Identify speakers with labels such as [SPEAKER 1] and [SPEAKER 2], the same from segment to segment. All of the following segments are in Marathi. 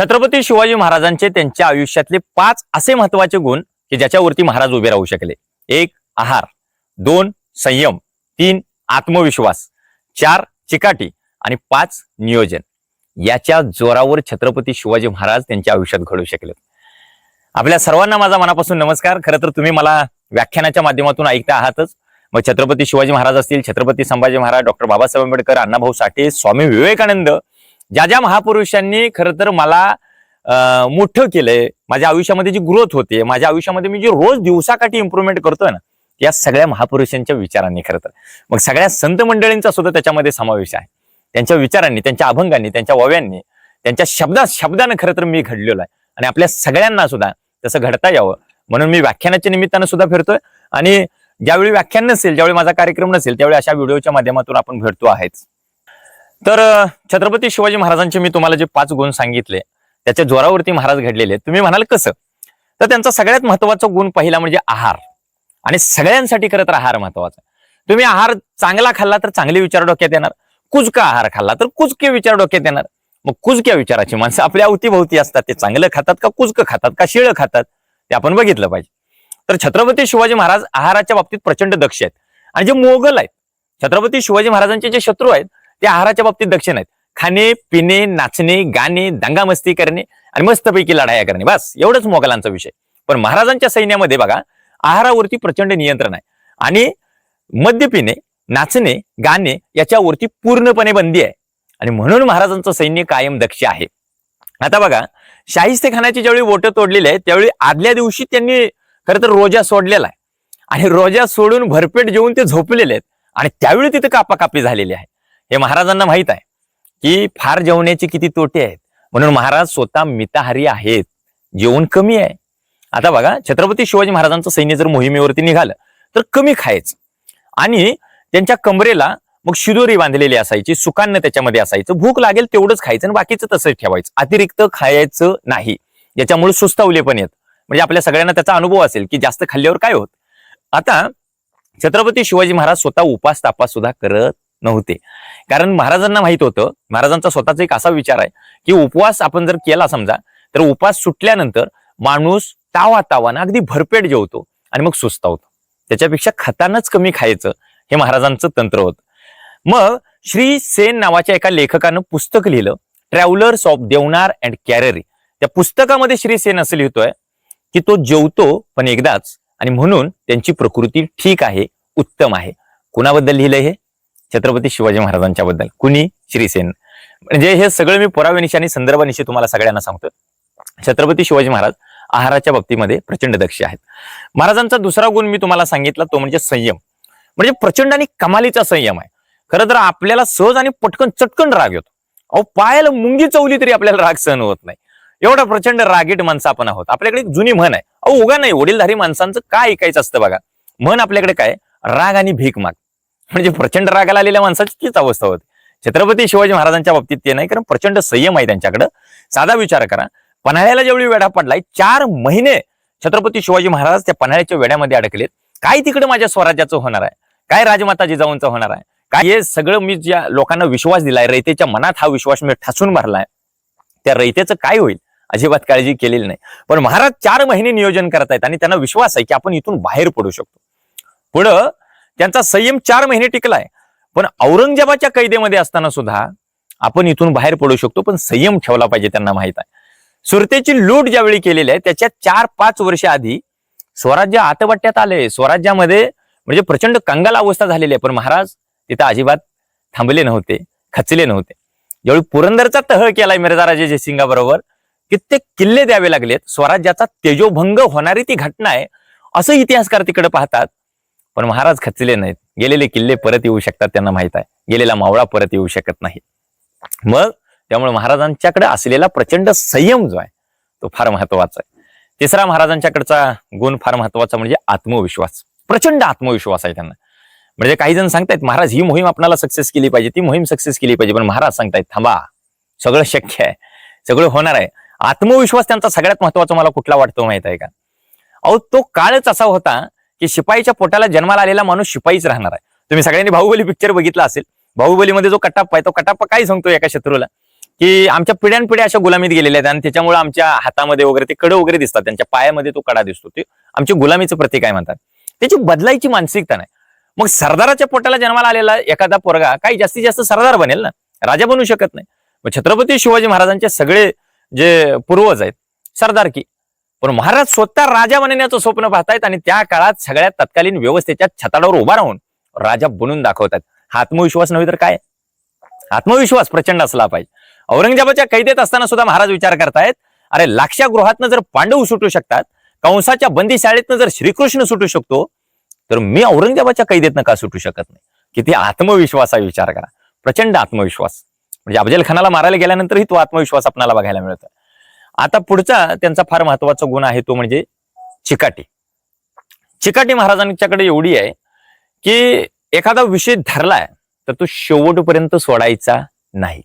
[SPEAKER 1] छत्रपती शिवाजी महाराजांचे त्यांच्या आयुष्यातले पाच असे महत्त्वाचे गुण की ज्याच्यावरती महाराज उभे राहू शकले. एक आहार. दोन संयम. तीन आत्मविश्वास. चार चिकाटी. आणि पाच नियोजन. याच्या जोरावर छत्रपती शिवाजी महाराज त्यांच्या आयुष्यात घडू शकले. आपल्या सर्वांना माझा मनापासून नमस्कार. खरं तर तुम्ही मला व्याख्यानाच्या माध्यमातून ऐकता आहातच. मग छत्रपती शिवाजी महाराज असतील छत्रपती संभाजी महाराज डॉक्टर बाबासाहेब आंबेडकर अण्णाभाऊ साठे स्वामी विवेकानंद ज्या ज्या महापुरुषांनी खरं तर मला मोठं केलंय माझ्या आयुष्यामध्ये जी ग्रोथ होते माझ्या आयुष्यामध्ये मी जी रोज दिवसाकाठी इम्प्रुव्हमेंट करतोय ना या सगळ्या महापुरुषांच्या विचारांनी खरं तर. मग सगळ्या संत मंडळींचा सुद्धा त्याच्यामध्ये समावेश आहे. त्यांच्या विचारांनी त्यांच्या अभंगांनी त्यांच्या वव्यांनी त्यांच्या शब्दा शब्दानं खरं तर मी घडलेलो आहे. आणि आपल्या सगळ्यांना सुद्धा तसं घडता यावं. म्हणून मी व्याख्यानाच्या निमित्तानं सुद्धा फिरतोय. आणि ज्यावेळी व्याख्यान नसेल ज्यावेळी माझा कार्यक्रम नसेल त्यावेळी अशा व्हिडिओच्या माध्यमातून आपण भेटतो आहेच. तर छत्रपती शिवाजी महाराजांचे मी तुम्हाला जे पाच गुण सांगितले त्याच्या जोरावरती महाराज घडलेले तुम्ही म्हणाल कसं? तर त्यांचा सगळ्यात महत्त्वाचा गुण पहिला म्हणजे आहार. आणि सगळ्यांसाठी खरं तर आहार महत्त्वाचा तुम्ही आहार चांगला खाल्ला तर चांगले विचार डोक्यात येणार. कुजका आहार खाल्ला तर कुजके विचार डोक्यात येणार. मग कुजक्या विचाराची माणसं आपल्या अवतीभोवती असतात. ते चांगलं खातात का कुजकं खातात का शिळं खातात ते आपण बघितलं पाहिजे. तर छत्रपती शिवाजी महाराज आहाराच्या बाबतीत प्रचंड दक्ष आहेत. आणि जे मोगल आहेत छत्रपती शिवाजी महाराजांचे जे शत्रू आहेत ते आहाराच्या बाबतीत दक्ष नाहीत. खाणे पिणे नाचणे गाणे दंगामस्ती करणे आणि मस्तपैकी लढाया करणे. बस एवढंच मोगलांचा विषय. पण महाराजांच्या सैन्यामध्ये बघा आहारावरती प्रचंड नियंत्रण आहे. आणि मद्य पिणे नाचणे गाणे याच्यावरती पूर्णपणे बंदी आहे. आणि म्हणून महाराजांचं सैन्य कायम दक्ष आहे. आता बघा शाहिस्ते खानाची ज्यावेळी बोटं तोडलेली आहे त्यावेळी आदल्या दिवशी त्यांनी खरं तर रोजा सोडलेला आहे. आणि रोजा सोडून भरपेट जेवून ते झोपलेले आहेत. आणि त्यावेळी तिथे कापाकापी झालेली आहे. हे महाराजांना माहीत आहे की फार जेवण्याचे किती तोटे आहेत. म्हणून महाराज स्वतः मिताहारी आहेत. जेवण कमी आहे. आता बघा छत्रपती शिवाजी महाराजांचं सैन्य जर मोहिमेवरती निघालं तर कमी खायचं. आणि त्यांच्या कमरेला मग शिदोरी बांधलेली असायची सुकान्न त्याच्यामध्ये असायचं. भूक लागेल तेवढंच खायचं आणि बाकीचं तसंच ठेवायचं. अतिरिक्त खायचं नाही. याच्यामुळे सुस्तावले पण येत म्हणजे आपल्या सगळ्यांना त्याचा अनुभव असेल की जास्त खाल्ल्यावर काय होत. आता छत्रपती शिवाजी महाराज स्वतः उपास तापास सुद्धा करत नव्हते. कारण महाराजांना माहीत होतं महाराजांचा स्वतःचा एक असा विचार आहे की उपवास आपण जर केला समजा तर उपवास सुटल्यानंतर माणूस तावा तावानं अगदी भरपेट जेवतो आणि मग सुस्तावतो त्याच्यापेक्षा खतानच कमी खायचं हे महाराजांचं तंत्र होतं. मग श्री सेन नावाच्या एका लेखकानं पुस्तक लिहिलं travellers of Deonar and carry त्या पुस्तकामध्ये श्री सेन असं लिहितोय की तो जेवतो पण एकदाच आणि म्हणून त्यांची प्रकृती ठीक आहे उत्तम आहे. कुणाबद्दल लिहिलंय हे? छत्रपती शिवाजी महाराजांच्या बद्दल. कुणी? श्रीसेन. म्हणजे हे सगळं मी पुराव्यानिशी आणि संदर्भानिशी तुम्हाला सगळ्यांना सांगतो. छत्रपती शिवाजी महाराज आहाराच्या बाबतीमध्ये प्रचंड दक्ष आहेत. महाराजांचा दुसरा गुण मी तुम्हाला सांगितला तो म्हणजे संयम. म्हणजे प्रचंड आणि कमालीचा संयम आहे. खरं तर आपल्याला सहज आणि पटकन चटकन राग येतो. अहो पायाला मुंगी चवली तरी आपल्याला राग सहन होत नाही. एवढा प्रचंड रागीट माणसं आपण आहोत. आपल्याकडे एक जुनी म्हण आहे. अहो उगा नाही वडीलधारी माणसांचं काय ऐकायचं असतं बघा. म्हण आपल्याकडे काय? राग आणि भीक माग. म्हणजे प्रचंड रागाला आलेल्या माणसाची तीच अवस्था होती. छत्रपती शिवाजी महाराजांच्या बाबतीत ते नाही कारण प्रचंड संयम आहे त्यांच्याकडं. साधा विचार करा पन्हाळ्याला ज्यावेळी वेढा पडलाय चार महिने छत्रपती शिवाजी महाराज त्या पन्हाळ्याच्या वेड्यामध्ये अडकलेत. काय तिकडे माझ्या स्वराज्याचं होणार आहे? काय राजमाता जिजाऊंचं होणार आहे? काय हे सगळं मी ज्या लोकांना विश्वास दिलाय रयतेच्या मनात हा विश्वास मी ठासून भरलाय त्या रयतेचं काय होईल? अजिबात काळजी केलेली नाही. पण महाराज चार महिने नियोजन करतायत आणि त्यांना विश्वास आहे की आपण इथून बाहेर पडू शकतो. पुढं त्यांचा संयम चार महिने टिकलाय. पण औरंगजेबाच्या कैदेमध्ये असताना सुद्धा आपण इथून बाहेर पडू शकतो पण संयम ठेवला पाहिजे त्यांना माहीत आहे. सुरतेची लूट ज्यावेळी केलेली आहे त्याच्या चार पाच वर्ष आधी स्वराज्य आतबट्ट्यात आले. स्वराज्यामध्ये म्हणजे प्रचंड कंगाल अवस्था झालेली आहे पण महाराज तिथं अजिबात थांबले नव्हते खचले नव्हते. ज्यावेळी पुरंदरचा तह केलाय मिर्जाराजे जयसिंगाबरोबर कित्येक किल्ले द्यावे लागलेत. स्वराज्याचा तेजोभंग होणारी ती घटना आहे असं इतिहासकार तिकडे पाहतात. पण महाराज खचले नाहीत. गेलेले किल्ले परत येऊ शकतात त्यांना माहीत आहे. गेलेला मावळा परत येऊ शकत नाही. मग त्यामुळे महाराजांच्याकडे असलेला प्रचंड संयम जो आहे तो फार महत्त्वाचा आहे. तिसरा महाराजांच्याकडचा गुण फार महत्त्वाचा म्हणजे आत्मविश्वास. प्रचंड आत्मविश्वास आहे त्यांना. म्हणजे काही जण सांगतायत महाराज ही मोहीम आपल्याला सक्सेस केली पाहिजे. ती मोहीम सक्सेस केली पाहिजे. पण महाराज सांगतायत थांबा सगळं शक्य आहे. सगळं होणार आहे. आत्मविश्वास त्यांचा सगळ्यात महत्त्वाचा मला कुठला वाटतो माहीत आहे का? अहो तो काळच असा होता की शिपाईच्या पोटाला जन्माला आलेला माणूस शिपाईच राहणार आहे. तुम्ही सगळ्यांनी बाहुबली पिक्चर बघितला असेल. बाहुबलीमध्ये जो कटाप्पा आहे तो कटाप्पा काय सांगतो एका शत्रूला? की आमच्या पिढ्यानपिढ्या अशा गुलामीत गेलेल्या आहेत आणि त्याच्यामुळे आमच्या हातामध्ये वगैरे ते कडं वगैरे दिसतात. त्यांच्या पायामध्ये तो कडा दिसतो. ते आमची गुलामीचं प्रतीक आहे म्हणतात. त्याची बदलायची मानसिकता नाही. मग सरदाराच्या पोटाला जन्माला आलेला एखादा पोरगा काही जास्तीत जास्त सरदार बनेल ना? राजा बनू शकत नाही. मग छत्रपती शिवाजी महाराजांचे सगळे जे पूर्वज आहेत सरदार की पण महाराज स्वतः राजा बनण्याचं स्वप्न पाहतायत आणि त्या काळात सगळ्यात तत्कालीन व्यवस्थेच्या छताडावर उभा राहून राजा बनून दाखवतात. हा आत्मविश्वास नव्हे तर काय? आत्मविश्वास प्रचंड असला पाहिजे. औरंगजेबाच्या कैदेत असताना सुद्धा महाराज विचार करतायत अरे लाक्षा गृहातनं जर पांडव सुटू शकतात कंसाच्या बंदीशाळेतनं जर श्रीकृष्ण सुटू शकतो तर मी औरंगजेबाच्या कैदेतनं का सुटू शकत नाही? किती आत्मविश्वासा विचार करा. प्रचंड आत्मविश्वास. म्हणजे अफजल खानाला मारायला गेल्यानंतरही तो आत्मविश्वास आपल्याला बघायला मिळतो आता पुढचा त्यांचा फार महत्त्वाचा गुण आहे तो म्हणजे चिकाटी. चिकाटी महाराजांच्याकडे एवढी आहे की एखादा विषय धरलाय तर तो शेवटपर्यंत सोडायचा नाही.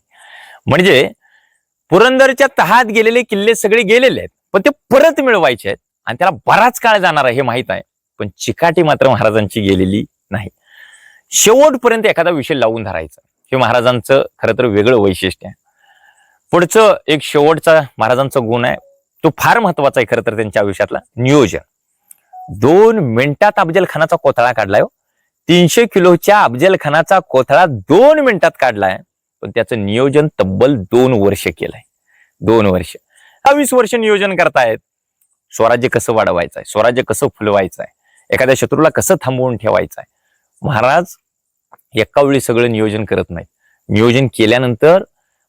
[SPEAKER 1] म्हणजे पुरंदरच्या तहात गेलेले किल्ले सगळे गेलेले आहेत पण ते परत मिळवायचे आहेत आणि त्याला बराच काळ जाणार आहे हे माहीत आहे पण चिकाटी मात्र महाराजांची गेलेली नाही. शेवटपर्यंत एखादा विषय लावून धरायचा. हे महाराजांचं खरं तर वेगळं वैशिष्ट्य आहे. पुढचं एक शेवटचा महाराजांचा गुण आहे. तो फार महत्त्वाचा आहे खरं तर त्यांच्या आयुष्यातला. नियोजन. दोन मिनिटात अफजल खानाचा कोथळा काढलाय हो. तीनशे किलोच्या अफजल खानाचा कोथळा दोन मिनिटात काढलाय. पण त्याचं नियोजन तब्बल दोन वर्ष केलंय. दोन वर्ष. हा वीस वर्ष नियोजन करतायत. स्वराज्य कसं वाढवायचं आहे स्वराज्य कसं फुलवायचं आहे एखाद्या शत्रूला कसं थांबवून ठेवायचं आहे महाराज एका वेळी सगळं नियोजन करत नाहीत. नियोजन केल्यानंतर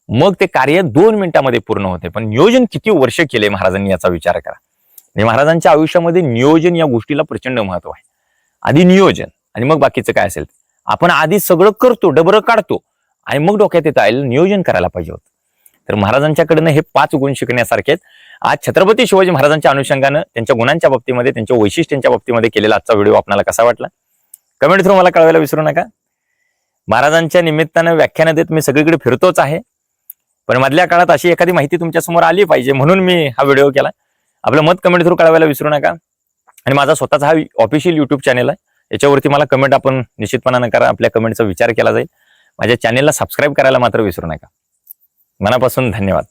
[SPEAKER 1] मग ते कार्य दोन मिनिटामध्ये पूर्ण होते. पण नियोजन किती वर्ष केले महाराजांनी याचा विचार करा. आणि महाराजांच्या आयुष्यामध्ये नियोजन या गोष्टीला प्रचंड महत्त्व आहे. आधी नियोजन आणि मग बाकीचं काय असेल. आपण आधी सगळं करतो डबरं काढतो आणि मग डोक्यात येतं आईल नियोजन करायला पाहिजे होतं. तर महाराजांच्याकडनं हे पाच गुण शिकण्यासारखे आहेत. आज छत्रपती शिवाजी महाराजांच्या अनुषंगानं त्यांच्या गुणांच्या बाबतीमध्ये त्यांच्या वैशिष्ट्यांच्या बाबतीमध्ये केलेला आजचा व्हिडिओ आपल्याला कसा वाटला? कमेंट थ्रू मला कळवायला विसरू नका. महाराजांच्या निमित्तानं व्याख्यानं देत मी सगळीकडे फिरतोच आहे. पण मधल्या काळात अशी एखादी माहिती तुमच्यासमोर आली पाहिजे म्हणून मी हा व्हिडिओ केला. आपलं मत कमेंट थ्रू कळवायला विसरू नका. आणि माझा स्वतःचा हा ऑफिशियल युट्यूब चॅनल आहे. याच्यावरती मला कमेंट आपण निश्चितपणानं करा. आपल्या कमेंटचा विचार केला जाईल. माझ्या चॅनेलला सबस्क्राईब करायला मात्र विसरू नका. मनापासून धन्यवाद.